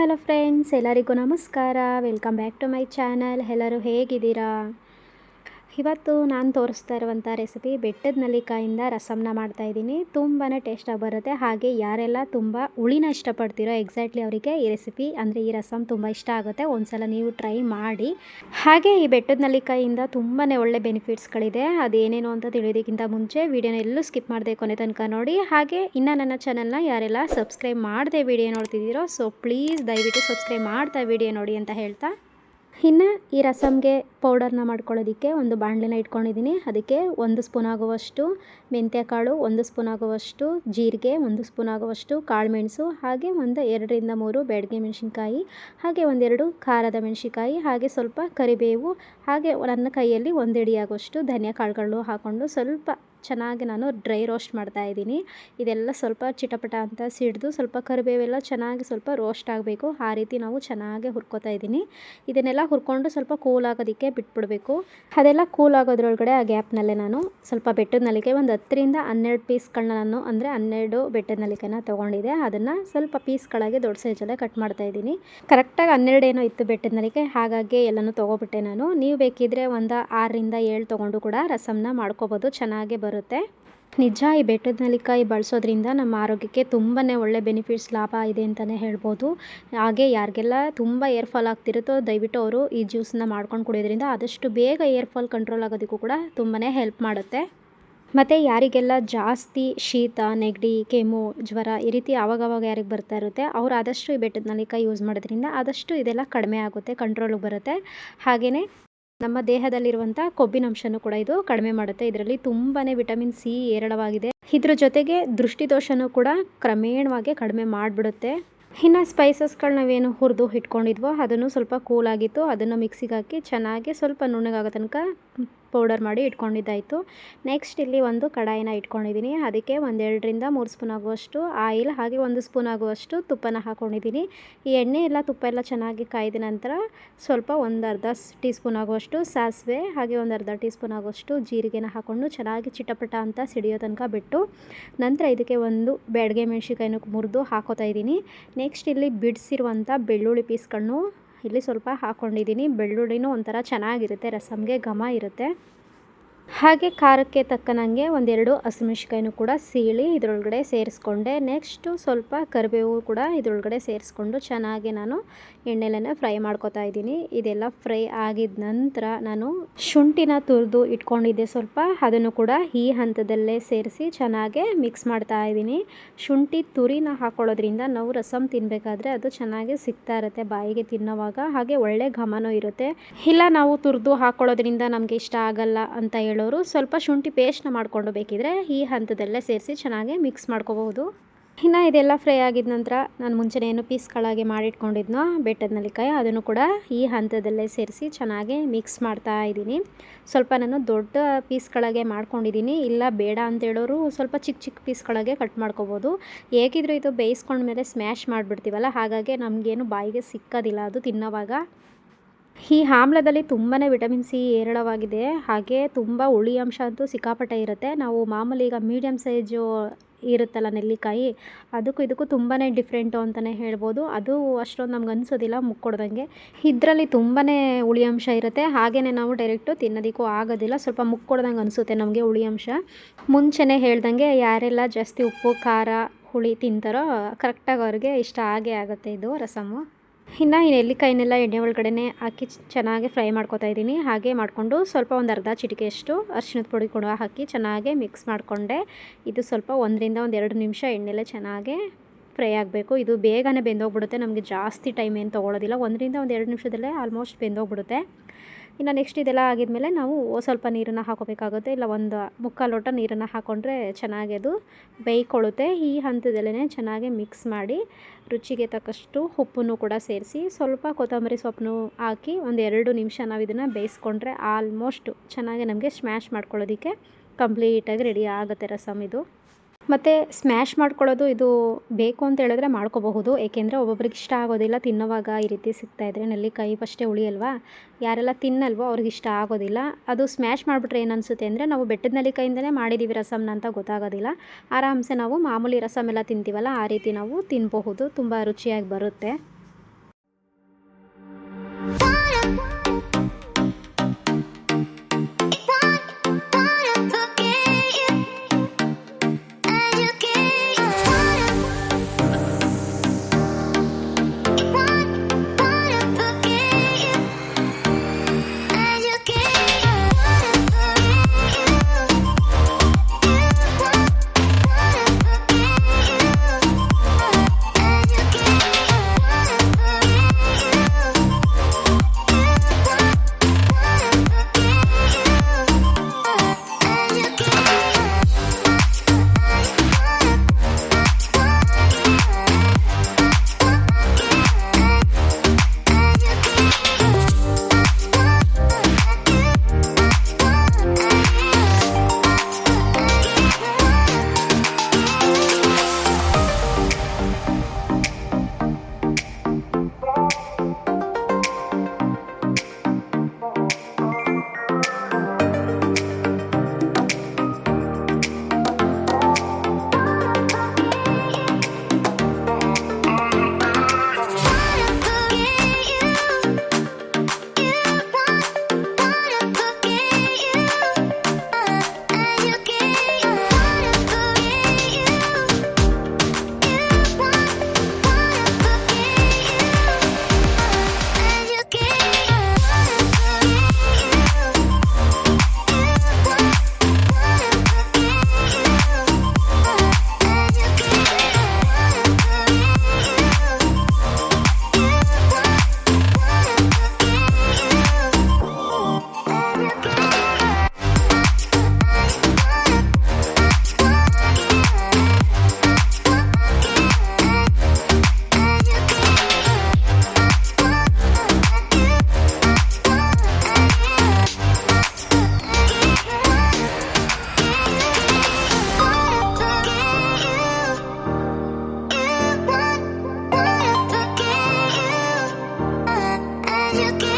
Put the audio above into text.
Hello friends ಎಲ್ಲರಿಗೂ ನಮಸ್ಕಾರ. Welcome back to my channel ಎಲ್ಲರೂ ಹೇಗಿದ್ದೀರಾ? ಇವತ್ತು ನಾನು ತೋರಿಸ್ತಾ ಇರುವಂಥ ರೆಸಿಪಿ ಬೆಟ್ಟದ ನಲ್ಲಿಕಾಯಿಂದ ರಸಮ್ನ ಮಾಡ್ತಾಯಿದ್ದೀನಿ ತುಂಬಾ ಟೇಸ್ಟಾಗಿ ಬರುತ್ತೆ. ಹಾಗೆ ಯಾರೆಲ್ಲ ತುಂಬ ಹುಳಿನ ಇಷ್ಟಪಡ್ತೀರೋ ಎಕ್ಸಾಕ್ಟ್ಲಿ ಅವರಿಗೆ ಈ ರೆಸಿಪಿ ಅಂದರೆ ಈ ರಸಮ್ ತುಂಬ ಇಷ್ಟ ಆಗುತ್ತೆ. ಒಂದ್ಸಲ ನೀವು ಟ್ರೈ ಮಾಡಿ. ಹಾಗೆ ಈ ಬೆಟ್ಟದ ನಲ್ಲಿಕಾಯಿಂದ ತುಂಬಾ ಒಳ್ಳೆ ಬೆನಿಫಿಟ್ಸ್ಗಳಿದೆ ಅದೇನೇನು ಅಂತ ತಿಳಿಯೋದಕ್ಕಿಂತ ಮುಂಚೆ ವಿಡಿಯೋನ ಎಲ್ಲೂ ಸ್ಕಿಪ್ ಮಾಡದೆ ಕೊನೆ ತನಕ ನೋಡಿ. ಹಾಗೆ ಇನ್ನು ನನ್ನ ಚಾನಲ್ನ ಯಾರೆಲ್ಲ ಸಬ್ಸ್ಕ್ರೈಬ್ ಮಾಡದೆ ವಿಡಿಯೋ ನೋಡ್ತಿದ್ದೀರೋ ಸೊ ಪ್ಲೀಸ್ ದಯವಿಟ್ಟು ಸಬ್ಸ್ಕ್ರೈಬ್ ಮಾಡ್ತಾ ವಿಡಿಯೋ ನೋಡಿ ಅಂತ ಹೇಳ್ತಾ ಇನ್ನು ಈ ರಸಮ್ಗೆ ಪೌಡರ್ನ ಮಾಡ್ಕೊಳ್ಳೋದಕ್ಕೆ ಒಂದು ಬಾಣಲೆನ ಇಟ್ಕೊಂಡಿದ್ದೀನಿ. ಅದಕ್ಕೆ ಒಂದು ಸ್ಪೂನ್ ಆಗುವಷ್ಟು ಮೆಂತ್ಯ ಕಾಳು, ಒಂದು ಸ್ಪೂನ್ ಆಗುವಷ್ಟು ಜೀರಿಗೆ, ಒಂದು ಸ್ಪೂನ್ ಆಗುವಷ್ಟು ಕಾಳುಮೆಣಸು, ಹಾಗೆ ಒಂದು ಎರಡರಿಂದ ಮೂರು ಬೆಳಗ್ಗೆ ಮೆಣಸಿನ್ಕಾಯಿ, ಹಾಗೆ ಒಂದೆರಡು ಖಾರದ ಮೆಣಸಿನ್ಕಾಯಿ, ಹಾಗೆ ಸ್ವಲ್ಪ ಕರಿಬೇವು, ಹಾಗೆ ನನ್ನ ಕೈಯಲ್ಲಿ ಒಂದೆಡಿಯಾಗುವಷ್ಟು ಧನಿಯಾ ಕಾಳುಗಳು ಹಾಕ್ಕೊಂಡು ಸ್ವಲ್ಪ ಚೆನ್ನಾಗಿ ನಾನು ಡ್ರೈ ರೋಸ್ಟ್ ಮಾಡ್ತಾ ಇದ್ದೀನಿ. ಇದೆಲ್ಲ ಸ್ವಲ್ಪ ಚಿಟಪಟ ಅಂತ ಸಿಡಿದು ಸ್ವಲ್ಪ ಕರಿಬೇವೆಲ್ಲ ಚೆನ್ನಾಗಿ ಸ್ವಲ್ಪ ರೋಸ್ಟ್ ಆಗಬೇಕು. ಆ ರೀತಿ ನಾವು ಚೆನ್ನಾಗಿ ಹುರ್ಕೋತಾ ಇದ್ದೀನಿ. ಇದನ್ನೆಲ್ಲ ಹುರ್ಕೊಂಡು ಸ್ವಲ್ಪ ಕೂಲ್ ಆಗೋದಕ್ಕೆ ಬಿಟ್ಬಿಡಬೇಕು. ಅದೆಲ್ಲ ಕೂಲ್ ಆಗೋದ್ರೊಳಗಡೆ ಆ ಗ್ಯಾಪ್ನಲ್ಲೇ ನಾನು ಸ್ವಲ್ಪ ಬೆಟ್ಟದ ನಲಿಕೆ ಒಂದು ಹತ್ತರಿಂದ ಹನ್ನೆರಡು ಪೀಸ್ಗಳನ್ನ ನಾನು ಅಂದರೆ ಹನ್ನೆರಡು ಬೆಟ್ಟದ ನಲಿಕೆನ ತೊಗೊಂಡಿದ್ದೆ. ಅದನ್ನು ಸ್ವಲ್ಪ ಪೀಸ್ಗಳಾಗಿ ದೊಡ್ಡ ಸೈಜಲ್ಲೇ ಕಟ್ ಮಾಡ್ತಾ ಇದ್ದೀನಿ. ಕರೆಕ್ಟಾಗಿ ಹನ್ನೆರಡು ಏನೋ ಇತ್ತು ಬೆಟ್ಟದ ನಲಿಕೆ ಹಾಗಾಗಿ ಎಲ್ಲನೂ ತೊಗೊಬಿಟ್ಟೆ ನಾನು. ನೀವು ಬೇಕಿದ್ರೆ ಒಂದು ಆರರಿಂದ ಏಳು ತೊಗೊಂಡು ಕೂಡ ರಸಮ್ನ ಮಾಡ್ಕೋಬೋದು. ಚೆನ್ನಾಗೇ ಬರುತ್ತೆ. ನಿಜ ಈ ಬೆಟ್ಟದ ನೆಲ್ಲಿಕಾಯಿ ಬಳಸೋದ್ರಿಂದ ನಮ್ಮ ಆರೋಗ್ಯಕ್ಕೆ ತುಂಬಾ ಒಳ್ಳೆ ಬೆನಿಫಿಟ್ಸ್ ಲಾಭ ಇದೆ ಅಂತಲೇ ಹೇಳ್ಬೋದು. ಹಾಗೆ ಯಾರಿಗೆಲ್ಲ ತುಂಬ ಏರ್ ಫಾಲ್ ಆಗ್ತಿರುತ್ತೋ ದಯವಿಟ್ಟು ಅವರು ಈ ಜ್ಯೂಸನ್ನ ಮಾಡ್ಕೊಂಡು ಕುಡಿಯೋದ್ರಿಂದ ಆದಷ್ಟು ಬೇಗ ಏರ್ ಫಾಲ್ ಕಂಟ್ರೋಲ್ ಆಗೋದಕ್ಕೂ ಕೂಡ ತುಂಬಾ ಹೆಲ್ಪ್ ಮಾಡುತ್ತೆ. ಮತ್ತು ಯಾರಿಗೆಲ್ಲ ಜಾಸ್ತಿ ಶೀತ, ನೆಗಡಿ, ಕೆಮ್ಮು, ಜ್ವರ ಈ ರೀತಿ ಆವಾಗವಾಗ ಯಾರಿಗೆ ಬರ್ತಾ ಇರುತ್ತೆ, ಅವ್ರು ಆದಷ್ಟು ಈ ಬೆಟ್ಟದ ನಲಿಕಾಯಿ ಯೂಸ್ ಮಾಡೋದ್ರಿಂದ ಆದಷ್ಟು ಇದೆಲ್ಲ ಕಡಿಮೆ ಆಗುತ್ತೆ ಕಂಟ್ರೋಲಿಗೆ ಬರುತ್ತೆ. ಹಾಗೆಯೇ ನಮ್ಮ ದೇಹದಲ್ಲಿರುವಂಥ ಕೊಬ್ಬಿನಂಶನೂ ಕೂಡ ಇದು ಕಡಿಮೆ ಮಾಡುತ್ತೆ. ಇದರಲ್ಲಿ ತುಂಬಾ ವಿಟಮಿನ್ ಸಿ ಹೇರಳವಾಗಿದೆ. ಇದ್ರ ಜೊತೆಗೆ ದೃಷ್ಟಿದೋಷನೂ ಕೂಡ ಕ್ರಮೇಣವಾಗಿ ಕಡಿಮೆ ಮಾಡಿಬಿಡುತ್ತೆ. ಇನ್ನು ಸ್ಪೈಸಸ್ಗಳು ನಾವೇನು ಹುರಿದು ಇಟ್ಕೊಂಡಿದ್ವೋ ಅದನ್ನು ಸ್ವಲ್ಪ ಕೂಲಾಗಿತ್ತು ಅದನ್ನು ಮಿಕ್ಸಿಗೆ ಹಾಕಿ ಚೆನ್ನಾಗಿ ಸ್ವಲ್ಪ ನುಣ್ಣಗಾಗೋ ತನಕ ಪೌಡರ್ ಮಾಡಿ ಇಟ್ಕೊಂಡಿದ್ದಾಯಿತು. ನೆಕ್ಸ್ಟ್ ಇಲ್ಲಿ ಒಂದು ಕಡಾಯಿನ ಇಟ್ಕೊಂಡಿದ್ದೀನಿ. ಅದಕ್ಕೆ ಒಂದೆರಡರಿಂದ ಮೂರು ಸ್ಪೂನ್ ಆಗುವಷ್ಟು ಆಯಿಲ್, ಹಾಗೆ ಒಂದು ಸ್ಪೂನ್ ಆಗುವಷ್ಟು ತುಪ್ಪನ ಹಾಕ್ಕೊಂಡಿದ್ದೀನಿ ಈ ಎಣ್ಣೆ ಎಲ್ಲ, ತುಪ್ಪ ಎಲ್ಲ ಚೆನ್ನಾಗಿ ಕಾಯ್ದ ನಂತರ ಸ್ವಲ್ಪ ಒಂದು ಅರ್ಧ ಟೀ ಸ್ಪೂನ್ ಆಗುವಷ್ಟು ಸಾಸಿವೆ, ಹಾಗೆ ಒಂದು ಅರ್ಧ ಟೀ ಸ್ಪೂನ್ ಆಗುವಷ್ಟು ಜೀರಿಗೆನ ಹಾಕ್ಕೊಂಡು ಚೆನ್ನಾಗಿ ಚಿಟಪಟ ಅಂತ ಸಿಡಿಯೋ ತನಕ ಬಿಟ್ಟು ನಂತರ ಇದಕ್ಕೆ ಒಂದು ಬ್ಯಾಡಗೆ ಮೆಣಸಿನ್ಕಾಯಿನ ಮುರಿದು ಹಾಕೋತಾ ಇದ್ದೀನಿ. ನೆಕ್ಸ್ಟ್ ಇಲ್ಲಿ ಬಿಡಿಸಿರುವಂಥ ಬೆಳ್ಳುಳ್ಳಿ ಪೀಸ್ಗಳನ್ನು ಇಲ್ಲಿ ಸ್ವಲ್ಪ ಹಾಕ್ಕೊಂಡಿದ್ದೀನಿ ಬೆಳ್ಳುಳ್ಳಿನೂ ಒಂಥರ ಚೆನ್ನಾಗಿರುತ್ತೆ ರಸಮ್ಗೆ ಘಮ ಇರುತ್ತೆ. ಹಾಗೆ ಖಾರಕ್ಕೆ ತಕ್ಕನಂಗೆ ಒಂದೆರಡು ಹಸಿಮೆಣ್ಸಿಕಾಯಿನೂ ಕೂಡ ಸೀಳಿ ಇದರೊಳಗಡೆ ಸೇರಿಸ್ಕೊಂಡೆ. ನೆಕ್ಸ್ಟು ಸ್ವಲ್ಪ ಕರಿಬೇವು ಕೂಡ ಇದರೊಳಗಡೆ ಸೇರಿಸ್ಕೊಂಡು ಚೆನ್ನಾಗಿ ನಾನು ಎಣ್ಣೆಲೇ ಫ್ರೈ ಮಾಡ್ಕೊತಾ ಇದ್ದೀನಿ. ಇದೆಲ್ಲ ಫ್ರೈ ಆಗಿದ ನಂತರ ನಾನು ಶುಂಠಿನ ತುರಿದು ಇಟ್ಕೊಂಡಿದ್ದೆ. ಸ್ವಲ್ಪ ಅದನ್ನು ಕೂಡ ಈ ಹಂತದಲ್ಲೇ ಸೇರಿಸಿ ಚೆನ್ನಾಗೆ ಮಿಕ್ಸ್ ಮಾಡ್ತಾ ಇದ್ದೀನಿ. ಶುಂಠಿ ತುರಿನ ಹಾಕೊಳ್ಳೋದ್ರಿಂದ ನಾವು ರಸಮ್ ತಿನ್ನಬೇಕಾದ್ರೆ ಅದು ಚೆನ್ನಾಗಿ ಸಿಗ್ತಾ ಇರುತ್ತೆ ಬಾಯಿಗೆ ತಿನ್ನೋವಾಗ. ಹಾಗೆ ಒಳ್ಳೆ ಘಮನೂ ಇರುತ್ತೆ. ಇಲ್ಲ, ನಾವು ತುರಿದು ಹಾಕೊಳ್ಳೋದ್ರಿಂದ ನಮಗೆ ಇಷ್ಟ ಆಗಲ್ಲ ಅಂತ ಹೇಳೋರು ಸ್ವಲ್ಪ ಶುಂಠಿ ಪೇಸ್ಟ್ನ ಮಾಡ್ಕೊಂಡು ಬೇಕಿದ್ರೆ ಈ ಹಂತದಲ್ಲೇ ಸೇರಿಸಿ ಚೆನ್ನಾಗಿ ಮಿಕ್ಸ್ ಮಾಡ್ಕೋಬಹುದು. ಇನ್ನು ಇದೆಲ್ಲ ಫ್ರೈ ಆಗಿದ ನಂತರ ನಾನು ಮುಂಚೆನೇ ಏನು ಪೀಸ್ಗಳಾಗಿ ಮಾಡಿಟ್ಕೊಂಡಿದ್ನೋ, ಬೆಟ್ಟದ ನಲಿಕಾಯಿ ಅದನ್ನು ಕೂಡ ಈ ಹಂತದಲ್ಲೇ ಸೇರಿಸಿ ಚೆನ್ನಾಗಿ ಮಿಕ್ಸ್ ಮಾಡ್ತಾ ಇದ್ದೀನಿ. ಸ್ವಲ್ಪ ನಾನು ದೊಡ್ಡ ಪೀಸ್ಗಳಾಗೆ ಮಾಡ್ಕೊಂಡಿದ್ದೀನಿ, ಇಲ್ಲ ಬೇಡ ಅಂತ ಹೇಳೋರು ಸ್ವಲ್ಪ ಚಿಕ್ಕ ಚಿಕ್ಕ ಪೀಸ್ಗಳಾಗೆ ಕಟ್ ಮಾಡ್ಕೋಬೋದು. ಹೇಗಿದ್ರೂ ಇದು ಬೇಯಿಸ್ಕೊಂಡ್ಮೇಲೆ ಸ್ಮ್ಯಾಶ್ ಮಾಡಿಬಿಡ್ತೀವಲ್ಲ, ಹಾಗಾಗಿ ನಮಗೇನು ಬಾಯಿಗೆ ಸಿಕ್ಕೋದಿಲ್ಲ ಅದು ತಿನ್ನೋವಾಗ. ಈ ಆಮ್ಲದಲ್ಲಿ ತುಂಬಾ ವಿಟಮಿನ್ ಸಿ ಹೇರಳವಾಗಿದೆ, ಹಾಗೆ ತುಂಬ ಹುಳಿ ಅಂಶ ಅಂತೂ ಸಿಕ್ಕಾಪಟ್ಟೆ ಇರುತ್ತೆ. ನಾವು ಮಾಮೂಲಿ ಈಗ ಮೀಡಿಯಮ್ ಸೈಜು ಇರುತ್ತಲ್ಲ ನೆಲ್ಲಿಕಾಯಿ? ಅದಕ್ಕೂ ಇದಕ್ಕೂ ತುಂಬಾ ಡಿಫ್ರೆಂಟು ಅಂತಲೇ ಹೇಳ್ಬೋದು. ಅದು ಅಷ್ಟೊಂದು ನಮ್ಗೆ ಅನಿಸೋದಿಲ್ಲ ಮುಕ್ಕೊಡ್ದಂಗೆ ಇದರಲ್ಲಿ ತುಂಬಾ ಹುಳಿ ಅಂಶ ಇರುತ್ತೆ. ಹಾಗೆಯೇ ನಾವು ಡೈರೆಕ್ಟು ತಿನ್ನೋದಕ್ಕೂ ಆಗೋದಿಲ್ಲ. ಸ್ವಲ್ಪ ಮುಕ್ಕೊಡ್ದಂಗೆ ಅನಿಸುತ್ತೆ ನಮಗೆ ಹುಳಿ ಅಂಶ. ಮುಂಚೆನೇ ಹೇಳ್ದಂಗೆ ಯಾರೆಲ್ಲ ಜಾಸ್ತಿ ಉಪ್ಪು, ಖಾರ, ಹುಳಿ ತಿಂತಾರೋ ಕರೆಕ್ಟಾಗಿ ಅವ್ರಿಗೆ ಇಷ್ಟ ಆಗೇ ಆಗುತ್ತೆ ಇದು ರಸಮ್ಮು. ಇನ್ನು ನೆಲ್ಲಿಕಾಯಿನೆಲ್ಲ ಎಣ್ಣೆ ಒಳಗಡೆ ಹಾಕಿ ಚೆನ್ನಾಗಿ ಫ್ರೈ ಮಾಡ್ಕೊತಾ ಇದ್ದೀನಿ. ಹಾಗೆ ಮಾಡಿಕೊಂಡು ಸ್ವಲ್ಪ ಒಂದು ಅರ್ಧ ಚಿಟಿಕೆಯಷ್ಟು ಅರಿಶಿಣದ ಪುಡಿ ಕೂಡ ಹಾಕಿ ಚೆನ್ನಾಗಿ ಮಿಕ್ಸ್ ಮಾಡಿಕೊಂಡೆ. ಇದು ಸ್ವಲ್ಪ ಒಂದರಿಂದ ಒಂದು ಎರಡು ನಿಮಿಷ ಎಣ್ಣೆಲ್ಲೇ ಚೆನ್ನಾಗಿ ಫ್ರೈ ಆಗಬೇಕು. ಇದು ಬೇಗನೆ ಬೆಂದೋಗ್ಬಿಡುತ್ತೆ. ನಮಗೆ ಜಾಸ್ತಿ ಟೈಮ್ ಏನು ತೊಗೊಳೋದಿಲ್ಲ. ಒಂದರಿಂದ ಒಂದು ಎರಡು ನಿಮಿಷದಲ್ಲೇ ಆಲ್ಮೋಸ್ಟ್ ಬೆಂದೋಗ್ಬಿಡುತ್ತೆ. ಇನ್ನು ನೆಕ್ಸ್ಟ್ ಇದೆಲ್ಲ ಆಗಿದ್ಮೇಲೆ ನಾವು ಸ್ವಲ್ಪ ನೀರನ್ನು ಹಾಕೋಬೇಕಾಗುತ್ತೆ. ಇಲ್ಲ ಒಂದು ಮುಕ್ಕಾ ಲೋಟ ನೀರನ್ನು ಹಾಕ್ಕೊಂಡ್ರೆ ಚೆನ್ನಾಗಿ ಅದು ಬೇಯ್ಕೊಳ್ಳುತ್ತೆ. ಈ ಹಂತದಲ್ಲೇ ಚೆನ್ನಾಗಿ ಮಿಕ್ಸ್ ಮಾಡಿ ರುಚಿಗೆ ತಕ್ಕಷ್ಟು ಉಪ್ಪನ್ನು ಕೂಡ ಸೇರಿಸಿ ಸ್ವಲ್ಪ ಕೊತ್ತಂಬರಿ ಸೊಪ್ಪನ್ನು ಹಾಕಿ ಒಂದು ಎರಡು ನಿಮಿಷ ನಾವು ಇದನ್ನು ಬೇಯಿಸ್ಕೊಂಡ್ರೆ ಆಲ್ಮೋಸ್ಟ್ ಚೆನ್ನಾಗಿ ನಮಗೆ ಸ್ಮ್ಯಾಶ್ ಮಾಡ್ಕೊಳ್ಳೋದಕ್ಕೆ ಕಂಪ್ಲೀಟಾಗಿ ರೆಡಿ ಆಗುತ್ತೆ ರಸಮ್ ಇದು. ಮತ್ತು ಸ್ಮ್ಯಾಶ್ ಮಾಡ್ಕೊಳ್ಳೋದು ಇದು ಬೇಕು ಅಂತ ಹೇಳಿದ್ರೆ ಮಾಡ್ಕೋಬಹುದು. ಏಕೆಂದರೆ ಒಬ್ಬೊಬ್ರಿಗೆ ಇಷ್ಟ ಆಗೋದಿಲ್ಲ, ತಿನ್ನೋವಾಗ ಈ ರೀತಿ ಸಿಗ್ತಾಯಿದ್ರೆ ನೆಲ್ಲಿಕಾಯಿ ಫಸ್ಟೇ ಉಳಿಯಲ್ವಾ ಯಾರೆಲ್ಲ ತಿನ್ನಲ್ವೋ ಅವ್ರಿಗೆ ಇಷ್ಟ ಆಗೋದಿಲ್ಲ. ಅದು ಸ್ಮ್ಯಾಶ್ ಮಾಡಿಬಿಟ್ರೆ ಏನು ಅಂದರೆ ನಾವು ಬೆಟ್ಟದ ನೆಲ್ಲಿಕಾಯಿಂದನೇ ಮಾಡಿದ್ದೀವಿ ರಸಮ್ನ ಅಂತ ಗೊತ್ತಾಗೋದಿಲ್ಲ. ಆರಾಮ್ಸೆ ನಾವು ಮಾಮೂಲಿ ರಸಮ್ ಎಲ್ಲ ತಿಂತೀವಲ್ಲ, ಆ ರೀತಿ ನಾವು ತಿನ್ನಬಹುದು ತುಂಬ ರುಚಿಯಾಗಿ ಬರುತ್ತೆ. you can